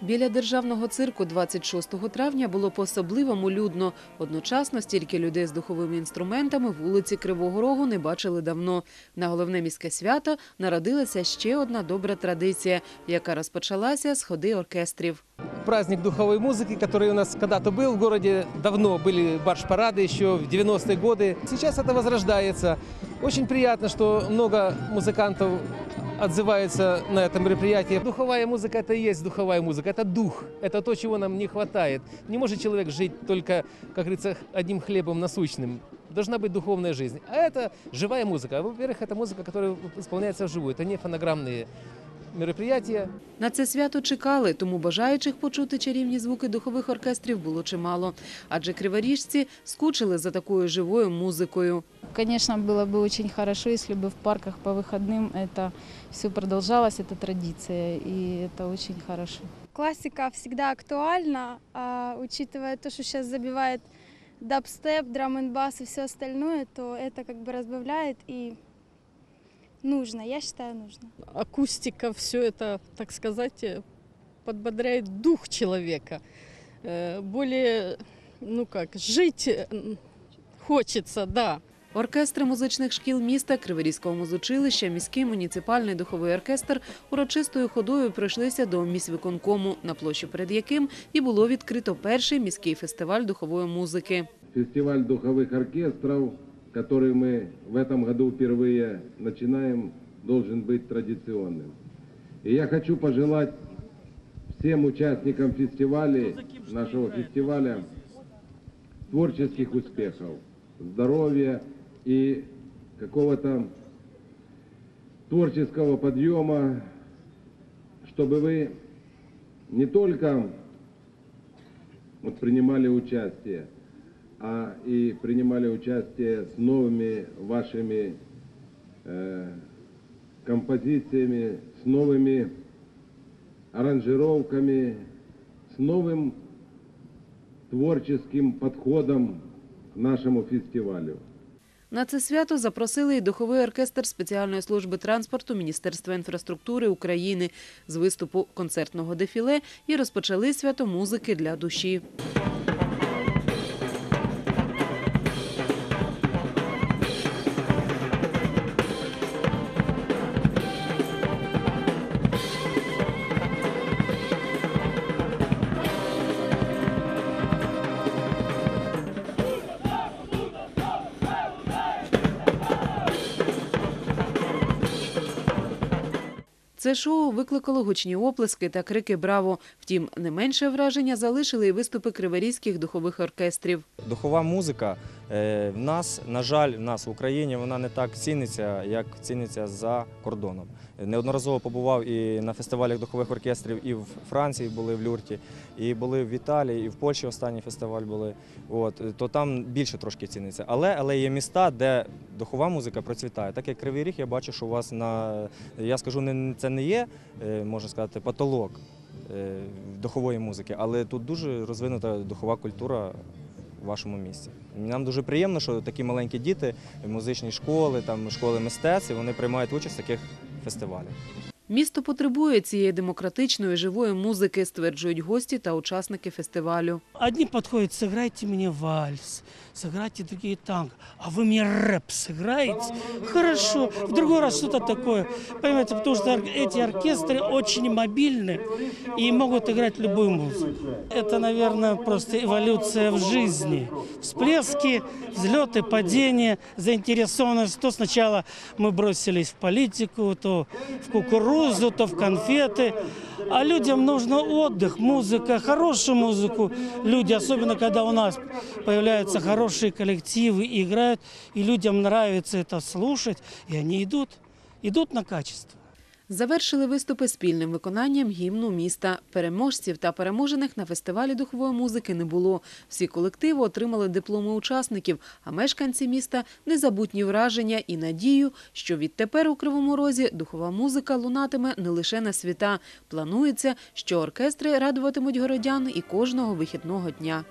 Біля державного цирку 26 травня було по-особливому людно. Одночасно стільки людей з духовими інструментами вулиці Кривого Рогу не бачили давно. На головне міське свято народилася ще одна добра традиція, яка розпочалася з ходи оркестрів. праздник духовой музыки, который у нас когда-то был в городе. Давно были барш-парады, еще в 90-е годы. Сейчас это возрождается. Очень приятно, что много музыкантов Отзываются на это мероприятие. Духовая музыка – это и есть духовая музыка, это дух, это то, чего нам не хватает. Не может человек жить только, как говорится, одним хлебом насущным. Должна быть духовная жизнь. А это живая музыка. Во-первых, это музыка, которая исполняется вживую. Это не фонограммные мероприятия. На це свято чекали, тому бажаючих почути чарівні звуки духових оркестрів було чимало. Адже криворіжці скучили за такою живою музикою. Конечно, было бы очень хорошо, если бы в парках по выходным это все продолжалось, эта традиция, и это очень хорошо. Классика всегда актуальна, а учитывая то, что сейчас забивает дабстеп, драм н бас и все остальное, то это как бы разбавляет и нужно, я считаю, нужно. акустика, все это, так сказать, э, подбодряет дух человека. Э, Более, ну как, жить э, м, хочется, да. Оркестри музичних шкіл міста, Криворізького музучилища, міський муніципальний духовий оркестр урочистою ходою пройшлися до міськвиконкому, на площі перед яким і було відкрито перший міський фестиваль духової музики. фестиваль духовых оркестров, который мы в этом году впервые начинаем, должен быть традиционным. И я хочу пожелать всем участникам фестиваля, нашего фестиваля, творческих успехов, здоровья и какого-то творческого подъема, чтобы вы не только вот принимали участие, а и принимали участие с новыми вашими э, композициями, с новыми аранжировками, с новым творческим подходом к нашему фестивалю. На це свято запросили і духовий оркестр спеціальної служби транспорту Міністерства інфраструктури України з виступу концертного дефіле і розпочали свято музики для душі. Це шоу викликало гучні оплески та крики «Браво!». Втім, не менше враження залишили і виступи криворізьких духових оркестрів. Духова музика в нас, на жаль, в нас в Україні вона не так ціниться, як ціниться за кордоном. Неодноразово побував і на фестивалях духових оркестрів, і в Франції були в Люрті, і були в Італії, і в Польщі останній фестиваль були. От, то там більше трошки ціниться. Але, але є міста, де духова музика процвітає. Так як Кривий Ріг, я бачу, що у вас на я скажу, не це не є, е, можна сказати, потолок е, духової музики, але тут дуже розвинута духова культура в вашому місті. Нам дуже приємно, що такі маленькі діти, музичні школи, там школи мистецтв, вони приймають участь в таких фестивалях. Місто потребує цієї демократичної живої музики, стверджують гості та учасники фестивалю. Одни подходят, сыграйте мне вальс, сыграйте другие танго, а вы мне рэп сыграете? Хорошо, в другой раз что-то такое. Понимаете, потому что ор- эти оркестры очень мобильны и могут играть любую музыку. Это, наверное, просто эволюция в жизни. Всплески, взлеты, падения, заинтересованность. То сначала мы бросились в политику, то в кукурузу, то в конфеты. А людям нужно отдых, музыка, хорошую музыку. Люди, особенно когда у нас появляются хорошие коллективы, и играют, и людям нравится это слушать, и они идут, идут на качество. Завершили виступи спільним виконанням гімну міста. Переможців та переможених на фестивалі духової музики не було. Всі колективи отримали дипломи учасників, а мешканці міста – незабутні враження і надію, що відтепер у Кривому Розі духова музика лунатиме не лише на свята. Планується, що оркестри радуватимуть городян і кожного вихідного дня.